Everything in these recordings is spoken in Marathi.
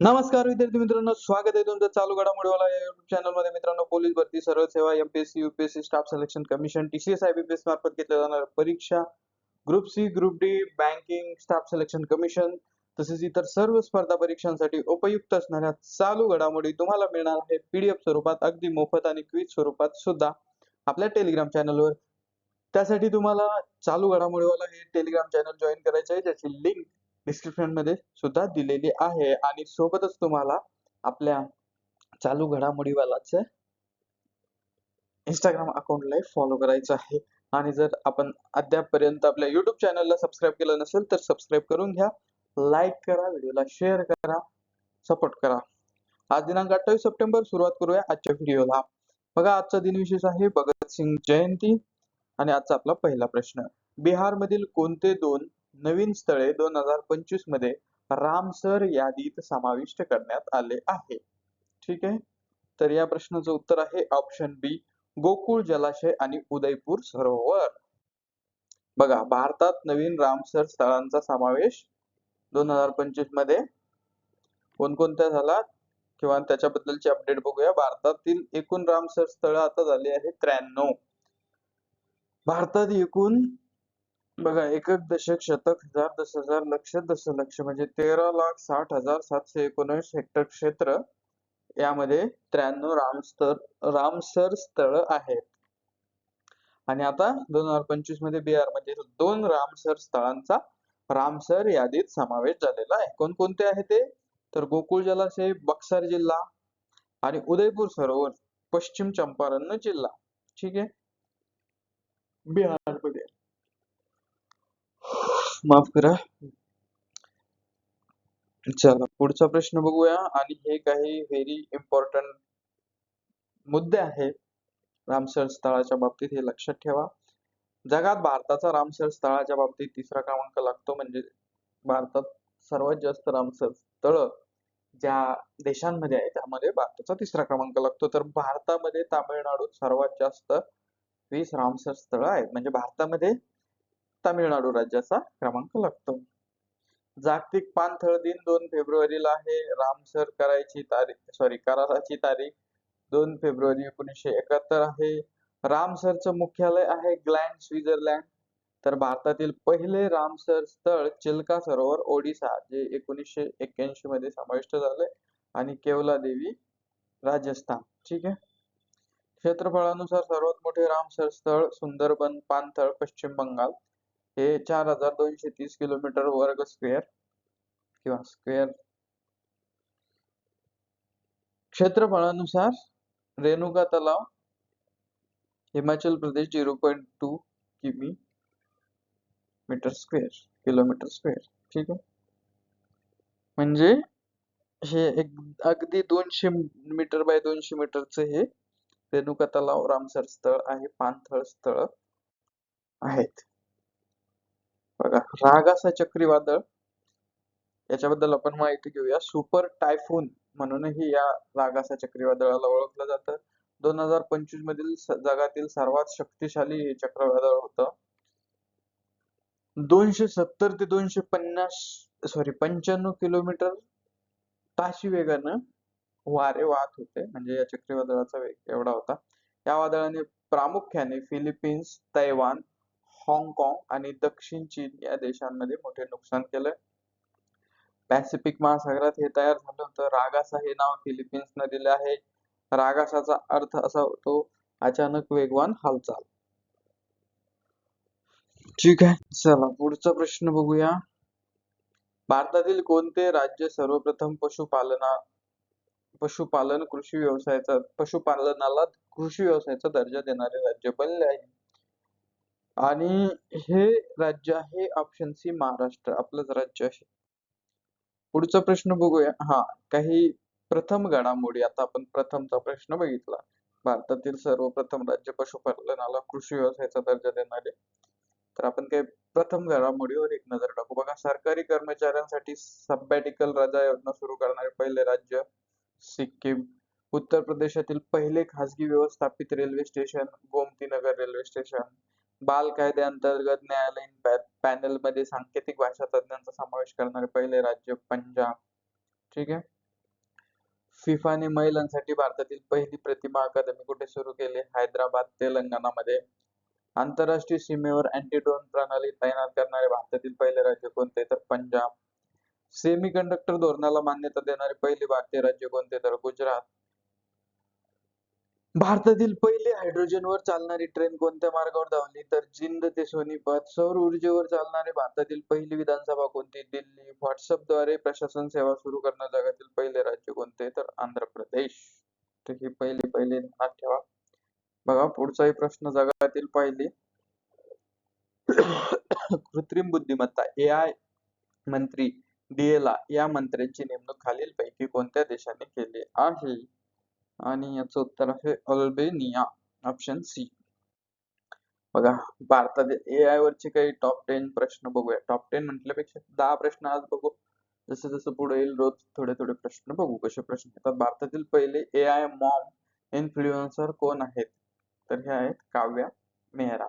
नमस्कार विद्यार्थी मित्रांनो स्वागत आहे तुमचं चालू घडामोडीवाला या युट्यूब चॅनलमध्ये मित्रांनो पोलीस भरती सरळ सेवा MPSC UPSC staff selection commission TCS IBPS मार्फत घेतल्या जाणाऱ्या परीक्षा group C group D banking staff selection commission तसेच इतर सर्व स्पर्धा परीक्षांसाठी उपयुक्त असणाऱ्या चालू घडामोडी तुम्हाला मिळणार आहे. पीडीएफ स्वरूपात अगदी मोफत आणि क्विज स्वरूपात सुद्धा आपल्या टेलिग्राम चॅनलवर त्यासाठी तुम्हाला चालू घडामोडीवाला हे टेलिग्राम चॅनल जॉईन करायचं आहे. ज्याची लिंक डिस्क्रिप्शनमध्ये सुद्धा दिलेली आहे. आणि सोबतच तुम्हाला आपल्या चालू घडामोडीवालाच इंस्टाग्राम अकाउंटला फॉलो करायचं आहे. आणि जर आपण अद्यापपर्यंत आपल्या युट्यूब चॅनलला सबस्क्राईब केलं नसेल तर सबस्क्राईब करून घ्या. लाईक करा व्हिडिओला शेअर करा सपोर्ट करा. आज दिनांक अठ्ठावीस सप्टेंबर सुरुवात करूया आजच्या व्हिडिओला. बघा आजचा दिनविशेष आहे भगतसिंग जयंती. आणि आजचा आपला पहिला प्रश्न. बिहारमधील कोणते दोन नवीन स्थळे दोन हजार पंचवीसमध्ये रामसर यादीत समाविष्ट करण्यात आले आहे. ठीक आहे? तर या प्रश्नाचं उत्तर आहे ऑप्शन बी गोकुळ जलाशय आणि उदयपूर सरोवर. बघा भारतात नवीन रामसर स्थळांचा समावेश दोन हजार पंचवीसमध्ये कोणकोणत्या झाला? किंवा त्याच्याबद्दलची अपडेट बघूया. भारतातील एकूण रामसर स्थळ आता झाली आहे त्र्याण्णव. भारतात एकूण बघा एकक दशक शतक हजार दस हजार लक्ष दशलक्ष म्हणजे तेरा लाख साठ हजार सातशे एकोणीस हेक्टर क्षेत्र यामध्ये त्र्याण्णव रामस्तर रामसर स्थळ आहेत. आणि आता दोन हजार पंचवीसमध्ये बिहारमध्ये दोन रामसर स्थळांचा रामसर यादीत समावेश झालेला आहे. कोणकोणते आहे ते? तर गोकुळ जलाशय बक्सर जिल्हा आणि उदयपूर सरोवर पश्चिम चंपारण जिल्हा. ठीक आहे? बिहारमध्ये. माफ करा. चला पुढचा प्रश्न बघूया. आणि हे काही व्हेरी इम्पॉर्टंट मुद्दे आहेत. रामसर स्थळाच्या बाबतीत हे लक्षात ठेवा. जगात भारताचा रामसर स्थळाच्या बाबतीत तिसरा क्रमांक लागतो म्हणजे भारतात सर्वात जास्त रामसर स्थळ ज्या देशांमध्ये आहे त्यामध्ये भारताचा तिसरा क्रमांक लागतो. तर भारतामध्ये तामिळनाडूत सर्वात जास्त वीस रामसर स्थळ आहेत. म्हणजे भारतामध्ये तामिळनाडू राज्याचा क्रमांक लागतो. जागतिक पाणथळ दिन दोन फेब्रुवारीला आहे. रामसर करायची तारीख सॉरी कराराची तारीख दोन फेब्रुवारी एकोणीसशे एकाहत्तर आहे. रामसरचं मुख्यालय आहे ग्लँड स्वित्झर्लंड. तर भारतातील पहिले रामसर स्थळ चिल्का सरोवर ओडिसा जे एकोणीसशे एक्क्याऐंशी मध्ये समाविष्ट झाले आणि केवला देवी राजस्थान ठीक आहे? क्षेत्रफळानुसार सर्वात मोठे रामसर स्थळ सुंदरबन पाणथळ पश्चिम बंगाल. हे चार हजार दोनशे तीस किलोमीटर वर्ग स्क्वेअर किंवा स्क्वेअर क्षेत्रफळानुसार रेणुका तलाव Himachal Pradesh zero point two किमी मीटर स्क्वेअर किलोमीटर स्क्वेअर ठीक आहे? म्हणजे हे एक अगदी दोनशे मीटर बाय दोनशे मीटरचं हे रेणुका तलाव रामसर स्थळ आहे पाणथळ स्थळ आहेत. बघा रागासा चक्रीवादळ. याच्याबद्दल आपण माहिती घेऊया. सुपर टायफून म्हणूनही या रागासा चक्रीवादळाला ओळखलं जातं. दोन हजार पंचवीस मधील जगातील सर्वात शक्तिशाली हे चक्रवादळ होतं. दोनशे सत्तर ते दोनशे पन्नास सॉरी पंच्याण्णव किलोमीटर ताशी वेगानं वारे वाहत होते. म्हणजे या चक्रीवादळाचा वेग एवढा होता. या वादळाने प्रामुख्याने फिलिपिन्स तैवान हाँगकाँग आणि दक्षिण चीन या देशांमध्ये मोठे नुकसान केलंय. पॅसिफिक महासागरात हे तयार झालं होतं. रागासा हे नाव फिलिपिन्सनं दिलं आहे. रागासाचा अर्थ असा होतो अचानक वेगवान हालचाल. ठीक आहे चला पुढचा प्रश्न बघूया. भारतातील कोणते राज्य सर्वप्रथम पशुपालना पशुपालन कृषी व्यवसायाचा पशुपालनाला कृषी व्यवसायाचा दर्जा देणारे राज्य बनले आहे? आणि हे राज्य आहे ऑप्शन सी महाराष्ट्र आपलंच राज्य आहे. पुढचा प्रश्न बघूया. हा काही प्रथम घडामोडी आता आपण प्रथमचा प्रश्न बघितला. भारतातील सर्वप्रथम राज्य पशुपालनाला कृषी व्यवसायाचा दर्जा देणारे. तर आपण काही प्रथम घडामोडीवर एक नजर टाकू. बघा सरकारी कर्मचाऱ्यांसाठी सबॅटिकल रजा योजना सुरू करणारे पहिले राज्य सिक्कीम. उत्तर प्रदेशातील पहिले खासगी व्यवस्थापित railway station Gomtinagar railway station. बाल कायद्याअंतर्गत न्यायालयीन पॅनलमध्ये सांकेतिक भाषा तज्ञांचा समावेश करणारे पहिले राज्य पंजाब. ठीक आहे? फिफाने महिलांसाठी भारतातील पहिली प्रतिमा अकादमी कुठे सुरू केली? हैदराबाद तेलंगणामध्ये. आंतरराष्ट्रीय सीमेवर अँटी ड्रोन प्रणाली तैनात करणारे भारतातील पहिले राज्य कोणते? तर पंजाब. सेमी कंडक्टर धोरणाला मान्यता देणारे पहिले भारतीय राज्य कोणते? तर गुजरात. भारतातील पहिली हायड्रोजनवर चालणारी ट्रेन कोणत्या मार्गावर धावली? तर जिंद ते सोनीपत. सौर ऊर्जेवर चालणारे भारतातील पहिली विधानसभा कोणती? दिल्ली. व्हॉट्सअपद्वारे प्रशासन सेवा सुरू करणार जगातील पहिले राज्य कोणते? तर आंध्र प्रदेश. तर ही पहिली पहिली ध्यानात ठेवा. बघा पुढचाही प्रश्न जगातील पहिली. कृत्रिम बुद्धिमत्ता ए आय मंत्री डीएला या मंत्र्यांची नेमणूक खालीलपैकी कोणत्या देशाने केली आहे? आणि याचं उत्तर आहे अल्बेनिया ऑप्शन सी बघा भारतातील ए आय वरचे काही टॉप टेन प्रश्न बघूया. टॉप टेन म्हटल्यापेक्षा दहा प्रश्न आज बघू. जसं जसं पुढे येईल रोज थोडे थोडे प्रश्न बघू कसे प्रश्न येतात भारतातील पहिले ए आय मॉम इन्फ्लुएन्सर कोण आहेत? तर हे आहेत काव्या मेहरा.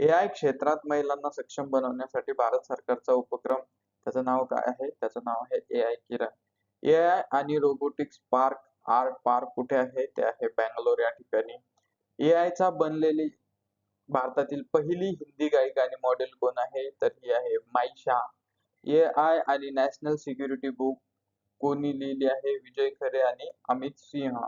ए आय क्षेत्रात महिलांना सक्षम बनवण्यासाठी भारत सरकारचा उपक्रम. त्याचं नाव काय आहे? त्याचं नाव आहे A I Kiran. A I आणि रोबोटिक्स पार्क आर्ट पार्क कुठे आहे? ते आहे बँगलोर या ठिकाणी. ए आय चा बनलेली भारतातील पहिली हिंदी गायिका आणि मॉडेल कोण आहे? तर ही आहे माईशा. ए आय आणि नॅशनल सिक्युरिटी बुक कोणी लिहिली आहे? विजय खरे आणि अमित सिंह.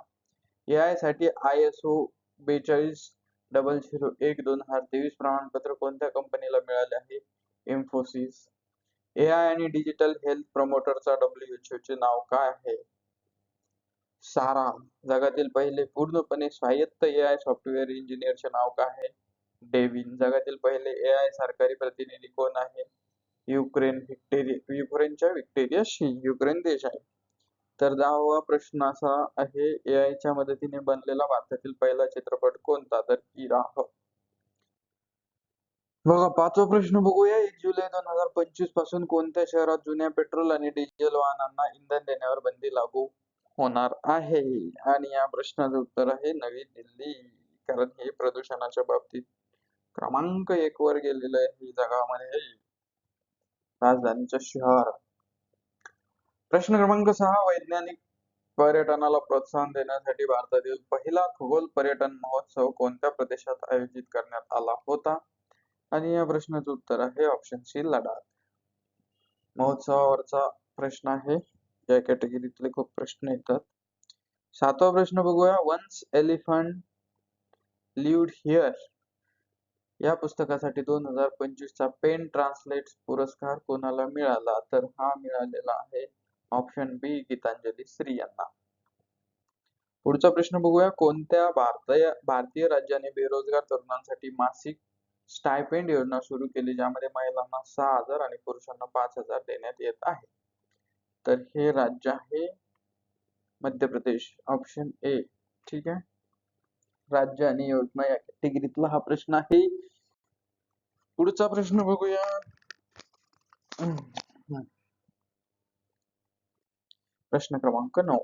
ए आयसाठी आय एस ओ बेचाळीस डबल झिरो एक दोन हजार तेवीस प्रमाणपत्र कोणत्या कंपनीला मिळाले आहे? इन्फोसिस ए आय आणि डिजिटल हेल्थ प्रमोटरचा डब्ल्यूएचओ चे नाव काय आहे? सारा जगातील पहिले पूर्णपणे स्वायत्त ए आय सॉफ्टवेअर इंजिनियरचे नाव काय आहे? डेविन जगातील पहिले ए आय सरकारी प्रतिनिधी कोण आहे? युक्रेन व्हिक्टेरिया युक्रेनच्या व्हिक्टेरिया शी. युक्रेन देश आहे. तर दहावा प्रश्न असा आहे ए आय च्या मदतीने बनलेला भारतातील पहिला चित्रपट कोणता? तर इराह बघा पाचवा प्रश्न बघूया. एक जुलै दोन हजार पंचवीसपासून कोणत्या शहरात जुन्या पेट्रोल आणि डिझेल वाहनांना इंधन देण्यावर बंदी लागू? होणार आहे. आणि या प्रश्नाचं उत्तर आहे नवी दिल्ली. कारण हे प्रदूषणाच्या बाबतीत क्रमांक एक वर गेलेलं आहे जगामध्ये राजधानीचं शहर. प्रश्न क्रमांक सहा वैज्ञानिक पर्यटनाला प्रोत्साहन देण्यासाठी भारतातील पहिला खगोल पर्यटन महोत्सव कोणत्या प्रदेशात आयोजित करण्यात आला होता? आणि या प्रश्नाचं उत्तर आहे ऑप्शन सी लडाख. महोत्सवावरचा प्रश्न आहे या कॅटेगरीतले खूप प्रश्न येतात. सातवा प्रश्न बघूया. वन्स एलिफंट लिव्ड हिअर या पुस्तकासाठी दोन हजार पंचवीस चा पेन ट्रान्सलेट पुरस्कार कोणाला मिळाला? तर हा मिळालेला आहे ऑप्शन बी गीतांजली श्री यांना. पुढचा प्रश्न बघूया. कोणत्या भारतीय भारतीय राज्याने बेरोजगार तरुणांसाठी मासिक स्टायपेंड योजना सुरू केली? ज्यामध्ये महिलांना सहा हजार आणि पुरुषांना पाच हजार देण्यात येत आहे. तर हे राज्य आहे मध्य प्रदेश ऑप्शन ए ठीक आहे? राज्य आणि योजना या कॅटेगरीतला हा प्रश्न आहे. पुढचा प्रश्न बघूया. प्रश्न क्रमांक नऊ.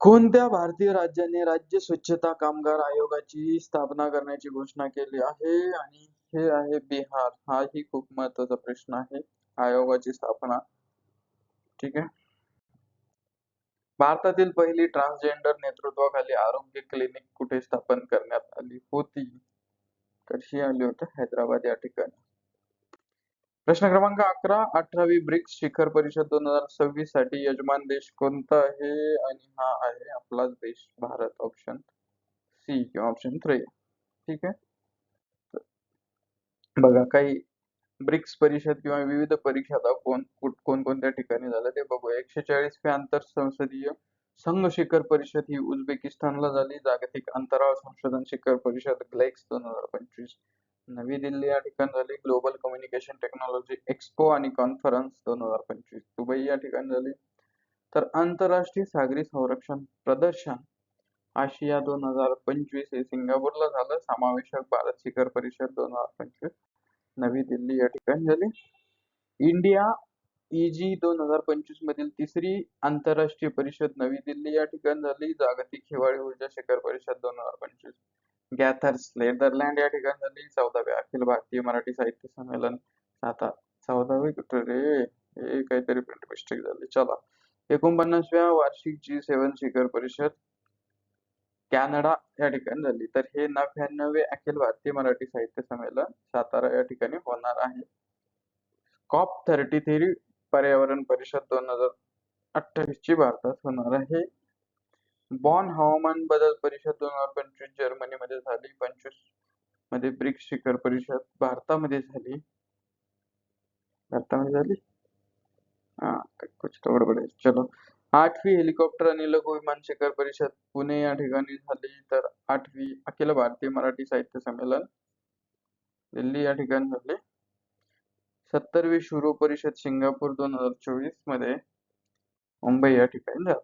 कोणत्या भारतीय राज्याने राज्य स्वच्छता कामगार आयोगाची स्थापना करण्याची घोषणा केली आहे? आणि हे आहे बिहार. हा ही खूप महत्त्वाचा प्रश्न आहे. आयोगाची स्थापना ठीक आहे भारतातील पहिली ट्रान्सजेंडर नेतृत्वाखाली आरोग्य क्लिनिक कुठे स्थापन करण्यात होती? ही आली होती? हैदराबाद प्रश्न क्रमांक अकरा, अठरावी ब्रिक्स शिखर परिषद दोन हज़ार सव्वीस साठी यजमान देश कोणता आहे? आणि हा आहे आपलाच देश, भारत. ऑप्शन सी किंवा ऑप्शन थ्री ठीक आहे? बघा, काही ब्रिक्स परिषद किंवा विविध परिषदा कोण कोणकोणत्या ठिकाणी झाल्या ते बघूया. एकशे चाळीसवी आंतर संसदीय संघ शिखर परिषद ही उझबेकिस्तानला झाली. जागतिक अंतराळ संशोधन शिखर परिषद ग्लेक्स दोन हजार पंचवीस. नवी दिल्ली या ठिकाणी झाली. ग्लोबल कम्युनिकेशन टेक्नॉलॉजी एक्सपो आणि कॉन्फरन्स दोन हजार पंचवीस. दुबई या ठिकाणी झाली. तर आंतरराष्ट्रीय सागरी संरक्षण प्रदर्शन आशिया दोन हजार पंचवीस हे सिंगापूरला झालं. समावेशक भारत शिखर परिषद दोन हजार पंचवीस. नवी दिल्ली या ठिकाणी झाली. इंडिया इजी दोन हजार पंचवीस मधील तिसरी आंतरराष्ट्रीय परिषद नवी दिल्ली या ठिकाणी झाली. जागतिक हिवाळी ऊर्जा शिखर परिषद दोन हजार पंचवीस. गॅथर्स नेदरलँड या ठिकाणी झाली. चौदावे अखिल भारतीय मराठी साहित्य संमेलन. आता चौदावे कुठे रे? हे काहीतरी प्रिंट मिस्टेक झाली. चला. एकोणपन्नासव्या वार्षिक जी सेवन शिखर परिषद. कॅनडा या ठिकाणी झाली. तर हे नव्याण्णवे अखिल भारतीय मराठी साहित्य संमेलन सातारा या ठिकाणी होणार आहे. कॉप थर्टी थ्री पर्यावरण परिषद दोन हजार अठ्ठावीस ची भारतात होणार आहे. बॉन हवामान बदल परिषद दोन हजार पंचवीस जर्मनी मध्ये झाली. पंचवीसमध्ये ब्रिक्स शिखर परिषद भारतामध्ये झाली. भारतामध्ये झाली? हा कुछ तो गडबड आहे. चलो. आठवी हेलिकॉप्टर आणि लघु विमान शिखर परिषद पुणे या ठिकाणी झाली. तर आठवी अखिल भारतीय मराठी साहित्य संमेलन दिल्ली या ठिकाणी झाले. सत्तरवी शुरू परिषद सिंगापूर दोन हजार चोवीसमध्ये मुंबई या ठिकाणी झाला.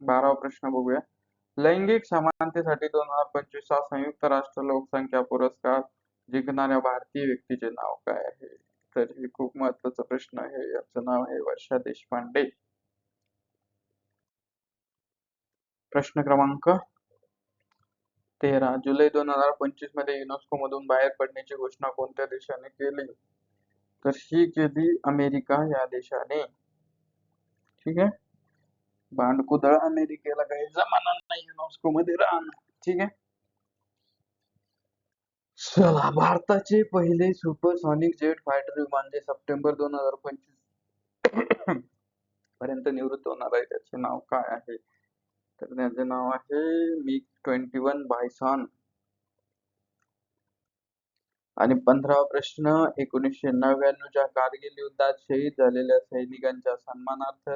बारावा प्रश्न बघूया. लैंगिक समानतेसाठी दोन हजार पंचवीस हा संयुक्त राष्ट्र लोकसंख्या पुरस्कार जिंकणाऱ्या भारतीय व्यक्तीचे नाव काय आहे? तर हे खूप महत्त्वाचा प्रश्न आहे. याचं नाव आहे वर्षा देशपांडे. प्रश्न क्रमांक तेरा. जुलै दोन हजार पंचवीसमध्ये युनेस्को मधून बाहेर पडण्याची घोषणा कोणत्या देशाने केली? तर ही केली अमेरिका या देशाने. ठीक आहे? भांडकुदळ अमेरिकेला काही जमाना नाही युनेस्को मध्ये राहणं. ठीक आहे? चला भारताचे पहिले सुपरसॉनिक जेट फायटर विमान जे सप्टेंबर दोन हजार पंचवीस पर्यंत निवृत्त होणार आहे त्याचे नाव काय आहे? तर त्याचे नाव आहे मिग ट्वेंटी वन बायसॉन आणि पंधरावा प्रश्न एकोणीसशे नव्याण्णवच्या कारगिल युद्धात शहीद झालेल्या सैनिकांच्या सन्मानार्थ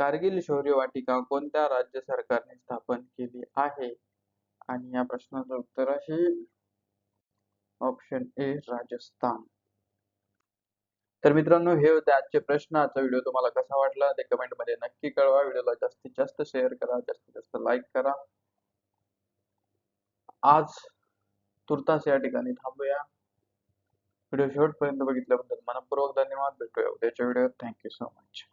कारगिल शौर्य वाटिका कोणत्या राज्य सरकारने स्थापन केली आहे? आणि या प्रश्नाचं उत्तर आहे ऑप्शन ए राजस्थान. तर मित्रांनो हे होते आजचे प्रश्न. आजचा व्हिडिओ तुम्हाला कसा वाटला? ते कमेंटमध्ये नक्की कळवा. व्हिडिओला जास्तीत जास्त शेअर करा. जास्तीत जास्त लाईक करा. आज तुर्तास या ठिकाणी थांबूया. व्हिडिओ शेवटपर्यंत बघितल्याबद्दल मनपूर्वक धन्यवाद. भेटूया उद्याच्या व्हिडिओ थँक्यू सो मच